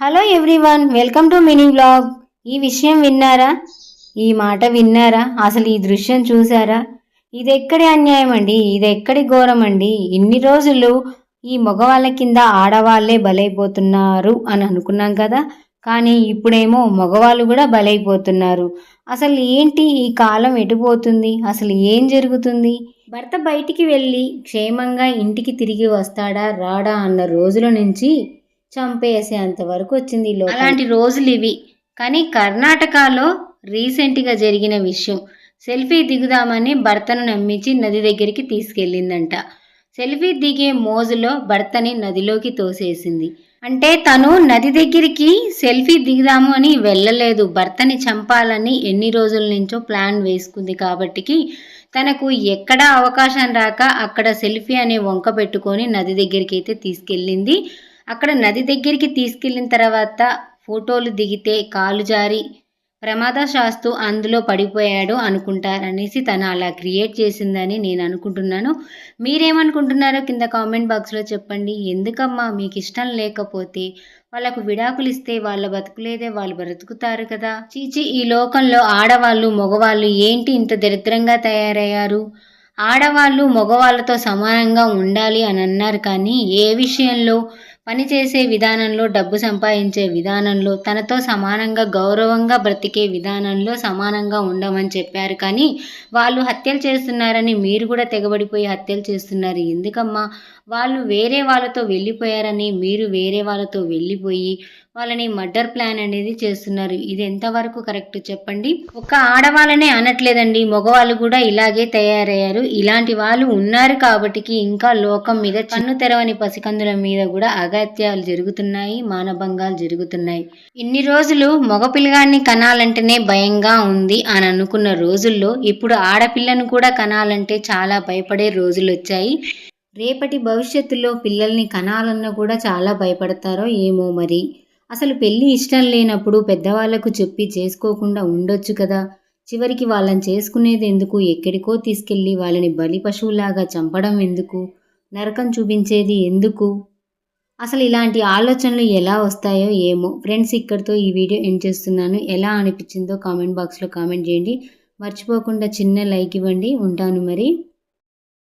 Hello everyone welcome to mini blog ఈ విషయం విన్నారా? ఈ మాట విన్నారా? అసలు ఈ దృశ్యం చూసారా ఇది ఎక్కడి అన్యాయం అండి? ఇది ఎక్కడి ఘోరం అండి? ఇన్ని రోజులు ఈ మగవాళ్ళ కింద ఆడవాళ్ళే బలైపోతున్నారు అని అనుకున్నాం కదా? కానీ ఇప్పుడేమో మగవాళ్ళు కూడా బలైపోతున్నారు. అసలు ఏంటి ఈ కాలం ఎటుపోతుంది అసలు ఏం జరుగుతుంది? భర్త బయటికి వెళ్ళి క్షేమంగా ఇంటికి తిరిగి వస్తాడా రాడా అన్న రోజుల నుంచి చంపేసేంత వరకు వచ్చింది ఈ లోకం. అలాంటి రోజులు ఇవి. కానీ కర్ణాటకలో రీసెంట్గా జరిగిన విషయం. సెల్ఫీ దిగుదామని భర్తను నమ్మించి నది దగ్గరికి తీసుకెళ్ళిందంట. సెల్ఫీ దిగే మోజులో భర్తని నదిలోకి తోసేసింది. అంటే తను నది దగ్గరికి సెల్ఫీ దిగుదాము అని వెళ్ళలేదు. భర్తని చంపాలని ఎన్ని రోజుల నుంచో ప్లాన్ వేసుకుంది కాబట్టికి తనకు ఎక్కడ అవకాశం రాక అక్కడ సెల్ఫీ అనే వంక పెట్టుకొని నది దగ్గరికి అయితే తీసుకెళ్ళింది. అక్కడ నది దగ్గరికి తీసుకెళ్ళిన తర్వాత ఫోటోలు దిగితే కాలు జారి ప్రమాదశాస్తు అందులో పడిపోయాడు అనుకుంటారనేసి తను అలా క్రియేట్ చేసిందని నేను అనుకుంటున్నాను. మీరేమనుకుంటున్నారో కింద కామెంట్ బాక్స్లో చెప్పండి. ఎందుకమ్మా మీకు ఇష్టం లేకపోతే వాళ్ళకు విడాకులు ఇస్తే వాళ్ళ బతుకులేదే వాళ్ళు బ్రతుకుతారు కదా. చీచి ఈ లోకంలో ఆడవాళ్ళు మగవాళ్ళు ఏంటి ఇంత దరిద్రంగా తయారయ్యారు? ఆడవాళ్ళు మగవాళ్ళతో సమానంగా ఉండాలి అని అన్నారు కానీ ఏ విషయంలో పనిచేసే విధానంలో డబ్బు సంపాదించే విధానంలో తనతో సమానంగా గౌరవంగా బ్రతికే విధానంలో సమానంగా ఉండమని చెప్పారు. కానీ వాళ్ళు హత్యలు చేస్తున్నారని మీరు కూడా తెగబడిపోయి హత్యలు చేస్తున్నారు. ఎందుకమ్మా? వాళ్ళు వేరే వాళ్ళతో వెళ్ళిపోయారని మీరు వేరే వాళ్ళతో వెళ్ళిపోయి వాళ్ళని మర్డర్ ప్లాన్ అనేది చేస్తున్నారు. ఇది ఎంతవరకు కరెక్ట్ చెప్పండి? ఒక ఆడవాళ్ళనే అనట్లేదండి. మగవాళ్ళు కూడా ఇలాగే తయారయ్యారు. ఇలాంటి వాళ్ళు ఉన్నారు కాబట్టికి ఇంకా లోకం మీద కన్ను తెరవని పసికందుల మీద కూడా అగత్యాలు జరుగుతున్నాయి మానభంగాలు జరుగుతున్నాయి. ఇన్ని రోజులు మగ పిల్లగాన్ని కనాలంటేనే భయంగా ఉంది అని అనుకున్న రోజుల్లో ఇప్పుడు ఆడపిల్లను కూడా కనాలంటే చాలా భయపడే రోజులు వచ్చాయి. రేపటి భవిష్యత్తులో పిల్లల్ని కనాలన్నా కూడా చాలా భయపడతారో ఏమో మరి. అసలు పెళ్ళి ఇష్టం లేనప్పుడు పెద్దవాళ్ళకు చెప్పి చేసుకోకుండా ఉండొచ్చు కదా. చివరికి వాళ్ళని చేసుకునేది ఎందుకు? ఎక్కడికో తీసుకెళ్ళి వాళ్ళని బలి పశువులాగా చంపడం ఎందుకు? నరకం చూపించేది ఎందుకు? అసలు ఇలాంటి ఆలోచనలు ఎలా వస్తాయో ఏమో. ఫ్రెండ్స్ ఇక్కడితో ఈ వీడియో ఎండ్ చేస్తున్నాను. ఎలా అనిపించిందో కామెంట్ బాక్స్లో కామెంట్ చేయండి. మర్చిపోకుండా చిన్న లైక్ ఇవ్వండి. ఉంటాను మరి.